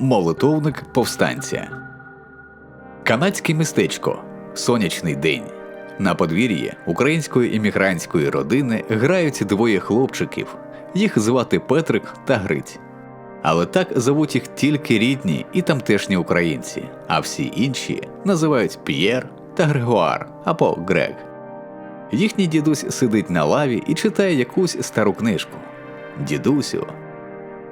Молитовник повстанця. Канадське містечко. Сонячний день. На подвір'ї української іммігрантської родини грають двоє хлопчиків. Їх звати Петрик та Гриць. Але так зовуть їх тільки рідні і тамтешні українці, а всі інші називають П'єр та Грегуар або Грег. Їхній дідусь сидить на лаві і читає якусь стару книжку. Дідусю,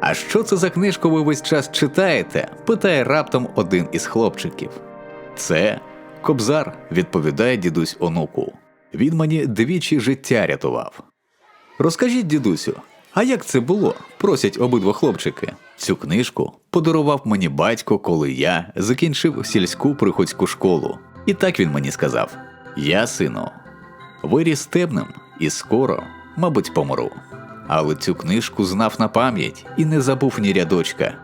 а що це за книжку ви весь час читаєте? питає раптом один із хлопчиків. Це Кобзар, відповідає дідусь онуку. Він мені двічі життя рятував. Розкажіть, дідусю, а як це було? просять обидва хлопчики. Цю книжку подарував мені батько, коли я закінчив сільську приходську школу. І так він мені сказав: Я, сину, виріс темним і скоро, мабуть, помру. Але цю книжку знав на пам'ять і не забув ні рядочка.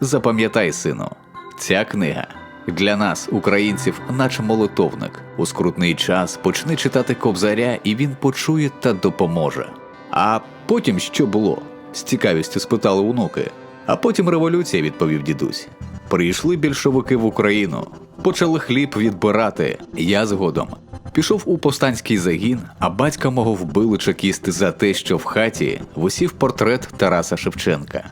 Запам'ятай, сину, ця книга для нас, українців, наче молитовник. У скрутний час почни читати кобзаря, і він почує та допоможе. А потім що було? з цікавістю спитали онуки. А потім революція, відповів дідусь. Прийшли більшовики в Україну, почали хліб відбирати. Я згодом пішов у повстанський загін, а батька мого вбили чекісти за те, що в хаті висів портрет Тараса Шевченка.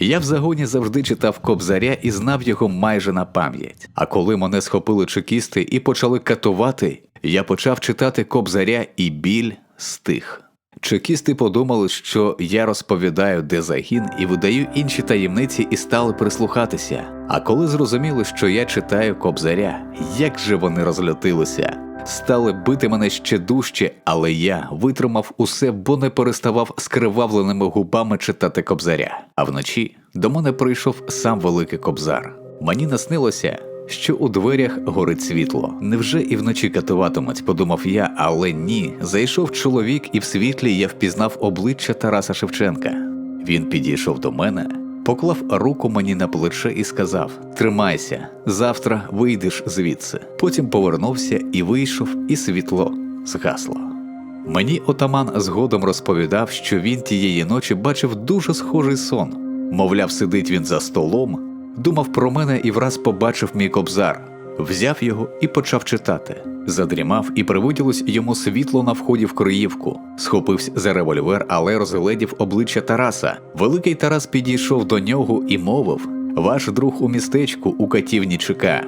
Я в загоні завжди читав кобзаря і знав його майже на пам'ять. А коли мене схопили чекісти і почали катувати, я почав читати кобзаря і біль стих. Чекісти подумали, що я розповідаю, де загін, і видаю інші таємниці, і стали прислухатися. А коли зрозуміли, що я читаю кобзаря, як же вони розлютилися. Стали бити мене ще дужче, але я витримав усе, бо не переставав скривавленими губами читати кобзаря. А вночі до мене прийшов сам великий кобзар. Мені наснилося, що у дверях горить світло. Невже і вночі катуватимуть, подумав я, але ні. Зайшов чоловік, і в світлі я впізнав обличчя Тараса Шевченка. Він підійшов до мене, поклав руку мені на плече і сказав: Тримайся, завтра вийдеш звідси. Потім повернувся і вийшов, і світло згасло. Мені отаман згодом розповідав, що він тієї ночі бачив дуже схожий сон. Мовляв, сидить він за столом, думав про мене і враз побачив мій кобзар, взяв його і почав читати. Задрімав і привиділось йому світло на вході в Криївку. Схопився за револьвер, але розгледів обличчя Тараса. Великий Тарас підійшов до нього і мовив: Ваш друг у містечку у катівні чека.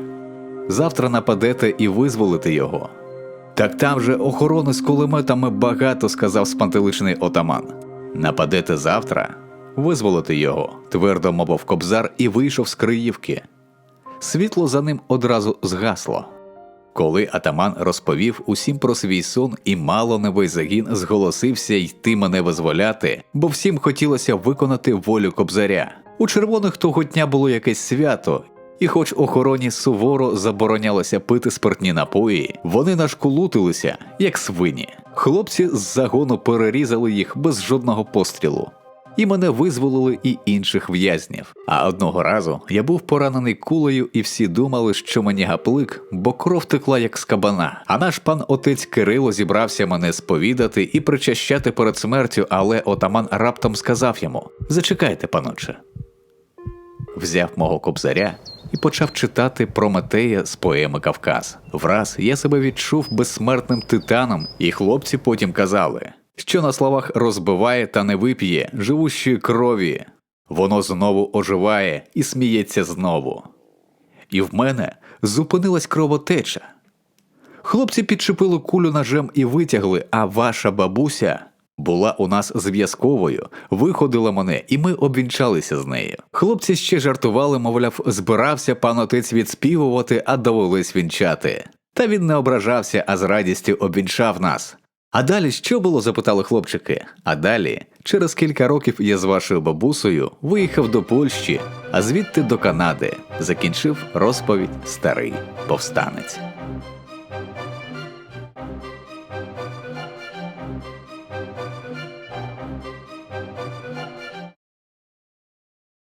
Завтра нападете і визволите його. Так там же охорони з кулеметами багато, сказав спантеличний отаман. Нападете завтра, визволити його, твердо мовив кобзар і вийшов з Криївки. Світло за ним одразу згасло. Коли атаман розповів усім про свій сон, і мало весь загін зголосився йти мене визволяти, бо всім хотілося виконати волю кобзаря. У червоних того дня було якесь свято, і, хоч охороні суворо заборонялося пити спиртні напої, вони нашкулутилися, як свині. Хлопці з загону перерізали їх без жодного пострілу. І мене визволили і інших в'язнів. А одного разу я був поранений кулею, і всі думали, що мені гаплик, бо кров текла як з кабана. А наш пан отець Кирило зібрався мене сповідати і причащати перед смертю, але отаман раптом сказав йому: Зачекайте, паноче. Взяв мого кобзаря і почав читати Прометея з поеми Кавказ. Враз я себе відчув безсмертним титаном, і хлопці потім казали що на словах розбиває та не вип'є живущої крові, воно знову оживає і сміється знову. І в мене зупинилась кровотеча. Хлопці підчепили кулю ножем і витягли, а ваша бабуся була у нас зв'язковою, виходила мене, і ми обвінчалися з нею. Хлопці ще жартували, мовляв, збирався пан отець відспівувати, а довелось вінчати. Та він не ображався, а з радістю обвінчав нас. А далі що було? запитали хлопчики. А далі, через кілька років я з вашою бабусею виїхав до Польщі, а звідти до Канади закінчив розповідь старий повстанець.